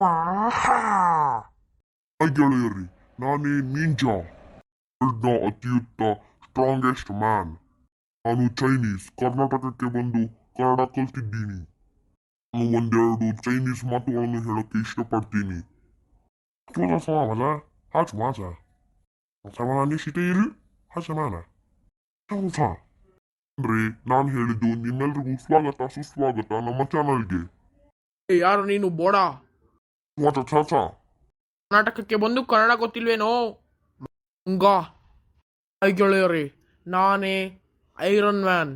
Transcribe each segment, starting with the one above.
Hi ಗೆಳೆಯರಿ, ನಾನೇ ninja. ವರ್ಲ್ಡ್ನ ಅತಿಯುತ್ತ ಸ್ಟ್ರಾಂಗೆಸ್ಟ್ ಮ್ಯಾನ್ ನಾನು ಚೈನೀಸ್ ಕರ್ನಾಟಕಕ್ಕೆ ಬಂದು ಕನ್ನಡ ಕಲ್ತಿದ್ದೀನಿ. ನಾನು ಒಂದೆರಡು ಚೈನೀಸ್ ಮಾತುಗಳನ್ನು ಹೇಳೋಕ್ಕೆ ಇಷ್ಟಪಡ್ತೀನಿ? Haç masa. Sama ni ಶಿಟೇರು ಹಸಮಾನ ಹೌಸ ಅಂದ್ರೆ ನಾನು ಹೇಳಿದ್ದು ನಿಮ್ಮೆಲ್ರಿಗೂ ಸ್ವಾಗತ, ಸುಸ್ವಾಗತ ನಮ್ಮ ಚಾನಲ್ಗೆ ಯಾರು ನೀನು? ಬೋಡ? ಕರ್ನಾಟಕಕ್ಕೆ ಬಂದು ಕನ್ನಡ ಗೊತ್ತಿಲ್ವೇನೋ? ಹಂಗ ಐ ಗೆಳೆಯರಿ ನಾನೇ ಐರನ್ ಮ್ಯಾನ್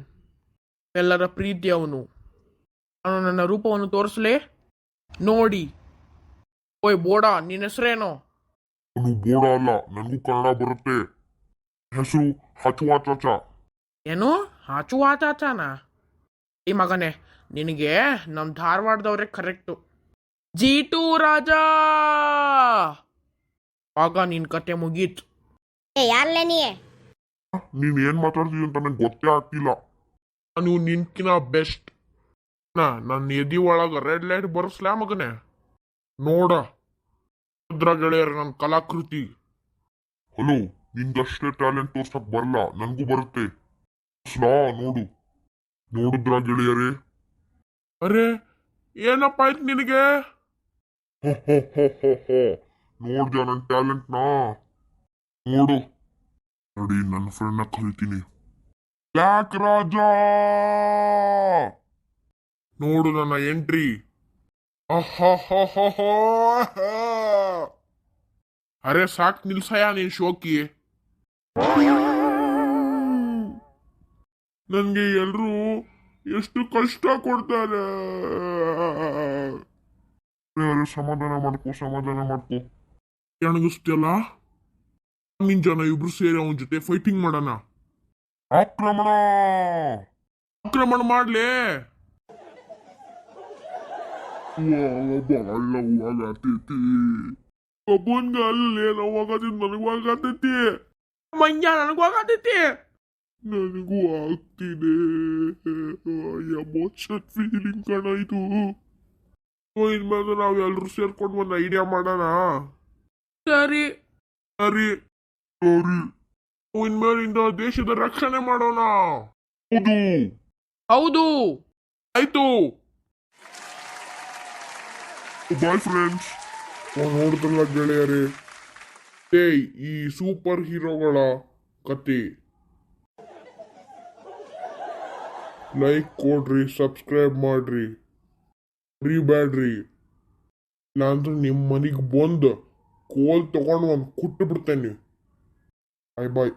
ಎಲ್ಲರ ಪ್ರೀತಿಯವನು ನಾನು ನನ್ನ ರೂಪವನ್ನು ತೋರಿಸಲೇ? ನೋಡಿ. ಓಯ್ ಬೋಡ ನಿನ್ನ ಹೆಸರೇನು? ಅದು ಬೋಡ ಅಲ್ಲ ನನಗೂ ಕನ್ನಡ ಬರುತ್ತೆ. ಹೆಸರು ಹಚುವಾ ಚಾಚ ಏನು? ಹಾಚುವಾಚಾಚಾನ ಈ ಮಗನೇ ನಿನಗೆ ನಮ್ಮ ಧಾರವಾಡದವ್ರೆ ಕರೆಕ್ಟು ಜಿ ಟು ರಾಜ! ಆಗ ನಿನ್ ಕತೆ ಮುಗೀತ್. ಏ ಯಾರ್ಲೆ ನೀ? ನೀನ್ ಏನ್ ಮಾತಾಡ್ತೀವಿ ಅಂತ ನಂಗೆ ಗೊತ್ತೇ ಆಗ್ತಿಲ್ಲ. ನಾನು ನಿನ್ಕಿನ ಬೆಸ್ಟ್ ನನ್ನ ಎದಿ ಒಳಗ ರೆಡ್ ಲೈಟ್ ಬರ್ಸ್ಲಾ ಮಗನೆ? ನೋಡ. ಭದ್ರ ಗೆಳೆಯರ ನನ್ನ ಕಲಾಕೃತಿ. ಹಲೋ ನಿನ್ಗಷ್ಟೇ ಟ್ಯಾಲೆಂಟ್ ತೋರ್ಸಕ್ ಬರಲ್ಲ ನನಗೂ ಬರುತ್ತೆ. ಸ್ಲಾ ನೋಡು. ನೋಡುದ್ರ ಗೆಳೆಯರೇ? ಅರೆ ಏನಪ್ಪ ಆಯ್ತು ನಿನಗೆ? ನೋಡ್ದ್ಯಾ ನನ್ನ ಟ್ಯಾಲೆಂಟ್ನಾ ನೋಡು ನೋಡಿ. ನನ್ನ ಫ್ರೆಂಡ್ನ ಕರಿತೀನಿ. ಯಾಕ್ ರಾಜ! ನೋಡು ನನ್ನ ಎಂಟ್ರಿ ಅರೆ, ಸಾಕ್ ನಿಲ್ಸಯ ನೀನ್ ಶೋಕಿ. ನನ್ಗೆ ಎಲ್ರು ಎಷ್ಟು ಕಷ್ಟ ಕೊಡ್ತಾರೆ. ಯಾರು ಸಮಾಧಾನ ಮಾಡ್ಕೋ ಸಮಾಧಾನ ಮಾಡ್ಕೋ. ಎಣಗಿಸ್ತಿಯಲ್ಲ ನಿನ್ ಜನ ಇಬ್ರು ಸೇರಿ ಅವನ ಜೊತೆ ಫೈಟಿಂಗ್ ಮಾಡೋಣ. ಆಕ್ರಮಣ! ಆಕ್ರಮಣ ಮಾಡ್ಲಿ! ಆಗತೈತಿ ಒಬ್ಬನ್ಗ ಅಲ್ಲೇ ನೋವಾಗತ್ತಿದ್ ನನಗೂ ಆಗತೈತಿ. ಮಂಜ ನನಗೂ ಆಗತೈತಿ. ನನಗೂ ಆಗ್ತಿದೆ. ಎಮೋಷನ್ ಫೀಲಿಂಗ್ ಕಣ ಇದು. ಇನ್ಮೇಲೆ ನಾವ್ ಎಲ್ರು ಸೇರ್ಕೊಂಡು ಒಂದು ಐಡಿಯಾ ಮಾಡೋಣ. ಸರಿ. ಸರಿ. ಸರಿ. ಇನ್ಮೇಲಿಂದ ದೇಶದ ರಕ್ಷಣೆ ಮಾಡೋಣ. ಹೌದು. ಹೌದು. ಆಯ್ತು. ಬಾಯ್ ಫ್ರೆಂಡ್ಸ್ ನೋಡಿದ್ರಲ್ಲ ಗೆಳೆಯರೇ. ಏ ಈ ಸೂಪರ್ ಹೀರೋಗಳ ಕತೆ. ಲೈಕ್ ಕೊಡ್ರಿ ಸಬ್ಸ್ಕ್ರೈಬ್ ಮಾಡ್ರಿ. ಮರಿಬ್ಯಾಡ್ರಿ ಇಲ್ಲಾಂದ್ರೆ ನಿಮ್ಮ ಮನೆಗೆ ಬಂದು ಕೋಲ್ ತಗೊಂಡು ಒಂದು ಕುಟ್ಟು ಬಿಡ್ತೇನೆ ಬಾಯ್ ಬಾಯ್.